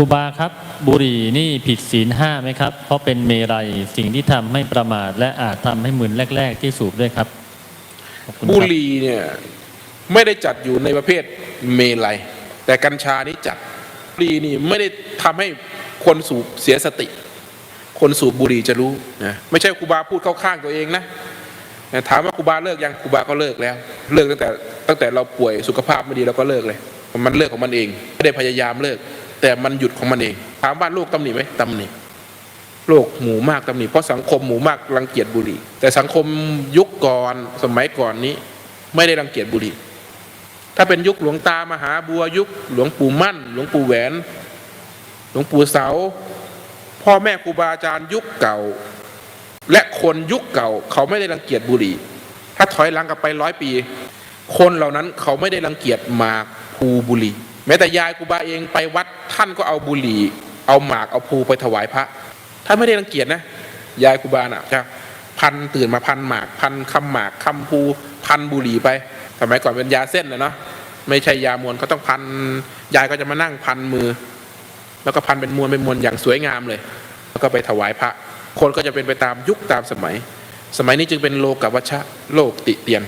ครูบาครับ บุหรี่นี่ผิดศีลห้าไหมครับ เพราะเป็นเมรัยสิ่งที่ทำให้ประมาท และอาจทำให้มึนแรก ๆ ที่สูบด้วยครับบุหรี่เนี่ยไม่ได้จัดอยู่ในประเภทเมลัย แต่กัญชานี่จัดบุหรี่นี่ไม่ได้ทำให้คนสูบเสียสติ คนสูบบุหรี่จะรู้นะไม่ใช่ครูบาพูดเข้าข้างตัวเองนะนะถามว่าครูบาเลิกยังครูบาก็เลิกแล้ว เลิกตั้งแต่ตั้งแต่เราป่วยสุขภาพไม่ดีเราก็เลิกเลย มันเลิกของมันเอง ไม่ได้พยายามเลิก แต่มันหยุดของมันเอง ถามว่าโลกตำหนิไหมตำหนิโลกหมู่มากตำหนิเพราะสังคมหมู่มากรังเกียจบุหรี่ แต่สังคมยุคก่อนสมัยก่อนนี้ ไม่ได้รังเกียจบุหรี่ ถ้าเป็นยุคหลวงตามหาบัวยุค หลวงปู่มั่น หลวงปู่แหวน หลวงปู่เสา พ่อแม่ครูบาอาจารย์ยุคเก่า และคนยุคเก่า เขาไม่ได้รังเกียจบุหรี่ ถ้าถอยหลังกลับไปร้อยปี คนเหล่านั้นเขาไม่ได้รังเกียจหมากภูบุหรี่ แม้แต่ยายครูบาเองไปวัด ท่านก็เอาบุหรี่ เอาหมากเอาภูไปถวายพระ ท่านไม่ได้รังเกียจนะ ยายครูบาน่ะจะพันตื่นมาพันหมาก พันคำหมากคำภูพันบุหรี่ไปสมัยก่อนเป็นยาเส้นนะเนาะไม่ใช่ยามวนเขาต้องพันยายก็จะมานั่งพันมือ แล้วก็พันเป็นมวลเป็นมวลอย่างสวยงามเลย แล้วก็ไปถวายพระ คนก็จะเป็นไปตามยุคตามสมัย สมัยนี้จึงเป็นโลกวัชชะโลกติเตียน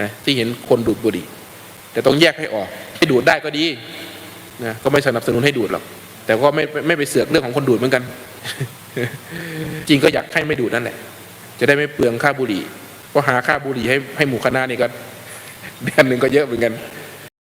นะที่เห็นคนดูดบุหรี่ แต่ต้องแยกให้ออกให้ดูดได้ก็ดี นะก็ไม่สนับสนุนให้ดูดหรอกแต่ก็ไม่ไม่ไปเสือกเรื่องของคนดูดเหมือนกัน จริงก็อยากให้ไม่ดูดนั่นแหละ จะได้ไม่เปลืองค่าบุหรี่เพราะหาค่าบุหรี่ให้ให้หมู่คณะนี่ก็เดือนหนึ่งก็เยอะเหมือนกัน